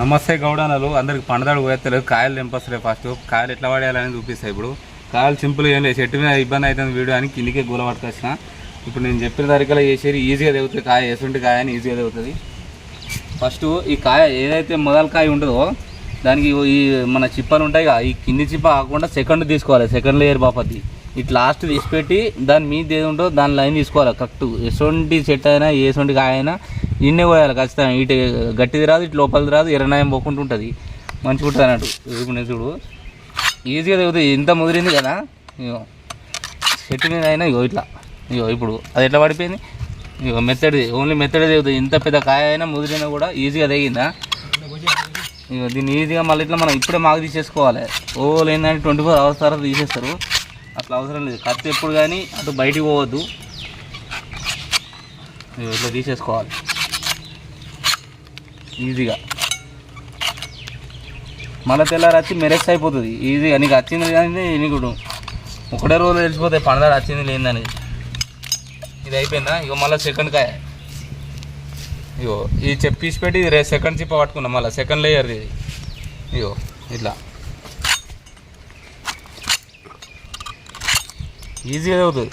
నమస్తే గౌడనలు. అందరికి పండదాడు పోయేస్తలేదు కాయలు తెంపస్తలేదు ఫస్ట్. కాయలు ఎట్లా పడేయాలని చూపిస్తాయి ఇప్పుడు. కాయలు సింపుల్ ఏం లేదు. చెట్టు మీద ఇబ్బంది అవుతుంది వీడియో అని కిందికే గూల పట్టుకొచ్చిన. ఇప్పుడు నేను చెప్పిన తరికలో చేసేది ఈజీగా తెగుతుంది కాయ వేసుంటే కాయ అని ఈజీగా తెగుతుంది. ఫస్ట్ ఈ కాయ ఏదైతే మొదల కాయ ఉంటుందో దానికి ఈ మన చిప్పలు ఉంటాయి కదా, ఈ కింది చిప్ప కాకుండా సెకండ్ తీసుకోవాలి. సెకండ్ లేయర్ బాపతి. ఇటు లాస్ట్ తీసిపెట్టి దాని మీద ఏది ఉంటుందో దాని లైన్ తీసుకోవాలి. కరెక్ట్. ఎటువంటి చెట్టు అయినా ఎటువంటి కాయ అయినా ఇన్నే పోయాలి ఖచ్చితంగా. ఇటు గట్టిది రాదు ఇటు లోపలిది రాదు ఎర్రనాయం పోకుండా ఉంటుంది. మంచిగా ఉంటుంది అన్నట్టు. ఇప్పుడు చూడు. ఈజీగా తగ్గుతుంది ఇంత ముదిరింది కదా ఇగో. చెట్టు మీద అయినా ఇగో ఇట్లా. ఇగో ఇప్పుడు అది ఎట్లా పడిపోయింది? ఇగో మెత్తడి ఓన్లీ మెత్తడి తెగుతుంది ఇంత పెద్ద కాయ అయినా ముదిరినా కూడా ఈజీగా తెగిందా ఇగో దీన్ని ఈజీగా మళ్ళీ ఇట్లా మనం ఇప్పుడే మాకు తీసేసుకోవాలి. ఓ ఏంటంటే ట్వంటీ ఫోర్ అవర్స్ తర్వాత తీసేస్తారు. అట్లా అవసరం లేదు. కత్తి ఎప్పుడు కానీ అటు బయటికి పోవద్దు. ఇట్లా తీసేసుకోవాలి. ఈజీగా. మళ్ళీ తెల్లారి వచ్చి మెరెక్స్ అయిపోతుంది. ఈజీగా నీకు వచ్చింది కానీ నీకు ఒకటే రోజు తెలిసిపోతాయి పండదాడు వచ్చింది లేదనేది. ఇది అయిపోయిందా? ఇగో మళ్ళీ సెకండ్ కాయ. ఇగో ఈ చెప్పి తీసి పెట్టి ఇది రే సెకండ్ చిప్ప పట్టుకున్నాం మళ్ళీ సెకండ్ లేయర్ ఇది. ఇగో ఇట్లా. ఈజీగా అవుతుంది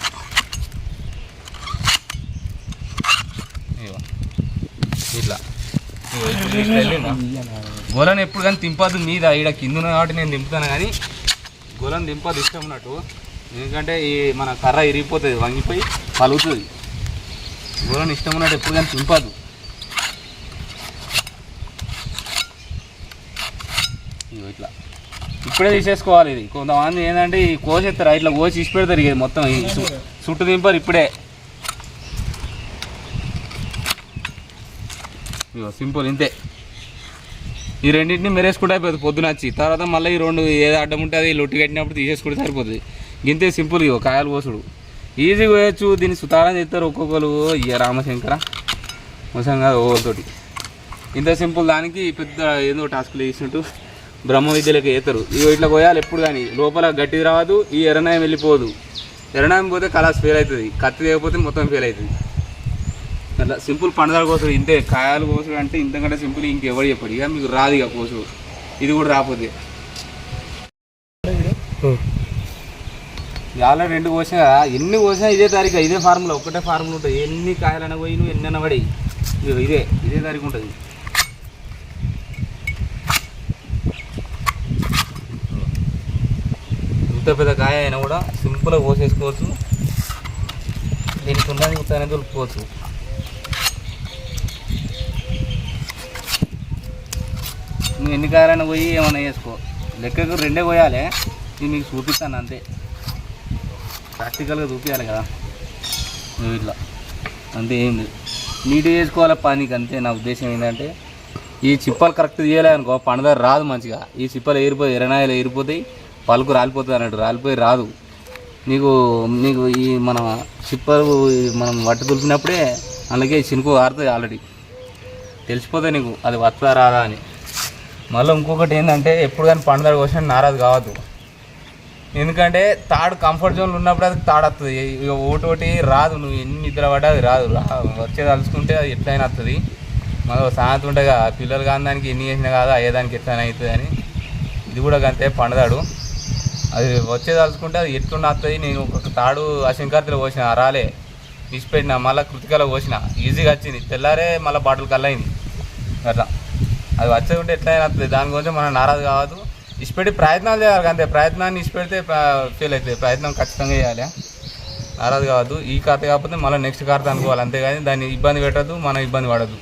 ఇగో ఇట్లా ఇగో ఇప్పుడు తీసి వెళ్ళిందా గోలను ఎప్పుడు కానీ తింపద్దు మీద ఈడ కింద ఉన్న కాబట్టి నేను దింపుతాను కానీ గోలను దింపదు ఇష్టం ఉన్నట్టు. ఎందుకంటే ఈ మన కర్ర ఇరిగిపోతుంది వంగిపోయి పలుగుతుంది గోలను ఇష్టం ఉన్నట్టు ఎప్పుడు కానీ తింపదు. ఇట్లా. ఇప్పుడే తీసేసుకోవాలి ఇది. కొంతమంది ఏంటంటే ఈ కోసేస్తారు ఇట్లా కోసి ఇచ్చి పెడతారు ఇది మొత్తం ఈ చుట్టు దింపారు ఇప్పుడే. సింపుల్ ఇంతే. ఈ రెండింటిని మెరేసుకుంటే అయిపోతుంది పొద్దున వచ్చి. తర్వాత మళ్ళీ ఈ రెండు ఏది అడ్డం అది లొట్టి కట్టినప్పుడు తీసేసుకుంటే సరిపోతుంది. గింతే సింపుల్ ఇగో కాయలు పోసుడు. ఈజీగా పోయొచ్చు దీన్ని సుతారం చేస్తారు ఒక్కొక్కరు. ఇక రామశంకర మోసం కాదు ఓవలతోటి ఇంత సింపుల్ దానికి పెద్ద ఏదో టాస్క్లు చేసినట్టు బ్రహ్మ విద్యలకు వేస్తారు ఇగో ఇట్లా పోయాలి ఎప్పుడు కానీ. లోపల గట్టిది రావద్దు ఈ ఎర్రనాయం వెళ్ళిపోదు. ఎర్రనాయం పోతే కళాస్ ఫెయిల్ అవుతుంది. కత్తి లేకపోతే మొత్తం ఫెయిల్ అవుతుంది. అట్లా సింపుల్ పండుగ కోసుడు ఇంతే కాయలు కోసుడు అంటే ఇంతకంటే సింపుల్ ఇంకెవరు చెప్పడు. ఇక మీకు రాదు ఇక కోసుడు ఇది కూడా రాకపోతే. ఆల్రెడీ రెండు కోసినా కదా ఎన్ని కోసినా ఇదే తారీఖు ఇదే ఫార్ములా ఒకటే ఫార్ములా ఉంటుంది. ఎన్ని కాయలైనా పోయి నువ్వు ఎన్ని పడి ఇదే ఇదే తారీఖు ఉంటుంది. ఇంత పెద్ద కాయ అయినా కూడా సింపుల్గా కోసేసుకోవచ్చు. దీనికి ఉన్నది ఉత్తనే దొరుకుకోవచ్చు నువ్వు ఎన్ని కాయలైనా పోయి ఏమైనా వేసుకో లెక్కకు రెండే పోయాలి. ఇది మీకు చూపిస్తాను అంతే. ప్రాక్టికల్గా చూపించాలి కదా. నువ్వు ఇట్లా. అంతే ఏం లేదు. నీట్గా చేసుకోవాలి పనికి అంతే. నా ఉద్దేశం ఏంటంటే ఈ చిప్పలు కరెక్ట్ తీయాలి అనుకో పండుగ రాదు మంచిగా. ఈ చిప్పలు ఏరిపోయి ఎరనాయలు ఏరిపోతాయి పలుకు రాలిపోతుంది అన్నట్టు. రాలిపోయి రాదు. నీకు నీకు ఈ మన చిప్పలు మనం వట్టి దులిపినప్పుడే అందుకే చినుకు ఆరుతుంది ఆల్రెడీ తెలిసిపోతుంది నీకు. అది వస్తుందా రాదా అని. మళ్ళీ ఇంకొకటి ఏంటంటే ఎప్పుడు కానీ పండుగ కోసం నారాజు కావద్దు. ఎందుకంటే తాడు కంఫర్ట్ జోన్లో ఉన్నప్పుడు అది తాడు వస్తుంది ఇక ఒకటి ఒకటి రాదు నువ్వు ఎన్ని నిద్ర పడ్డా అది రాదు. రా వచ్చేది తలుచుకుంటే అది ఎట్లయినా వస్తుంది మన సాయంత్రం ఉంటే కదా పిల్లలు కాని దానికి ఎన్ని చేసినా కాదు అయ్యేదానికి ఎట్లయినా అవుతుంది అని. ఇది కూడా అంతే పండదాడు. అది వచ్చేది తలుచుకుంటే అది ఎట్లున్న వస్తుంది నేను ఒక తాడు అశంకర్తిలో పోసిన రాలే. విసిపెట్టిన మళ్ళీ కృతికలో పోసిన. ఈజీగా వచ్చింది. తెల్లారే మళ్ళీ బాటిల్ కల్లయింది అట్లా. అది వచ్చేది ఉంటే ఎట్లయినా వస్తుంది. దాని గురించి మనం నారాజు కావద్దు. ఇష్టపెట్టి ప్రయత్నాలు చేయాలి అంతే. ప్రయత్నాన్ని ఇష్టపెడితే ఫెయిల్ అవుతుంది. ప్రయత్నం ఖచ్చితంగా చేయాలి. నారాజు కావద్దు. ఈ కార్త కాకపోతే మళ్ళీ నెక్స్ట్ కార్త అనుకోవాలి. అంతేగాని దాన్ని ఇబ్బంది పెట్టద్దు మనం ఇబ్బంది పడద్దు.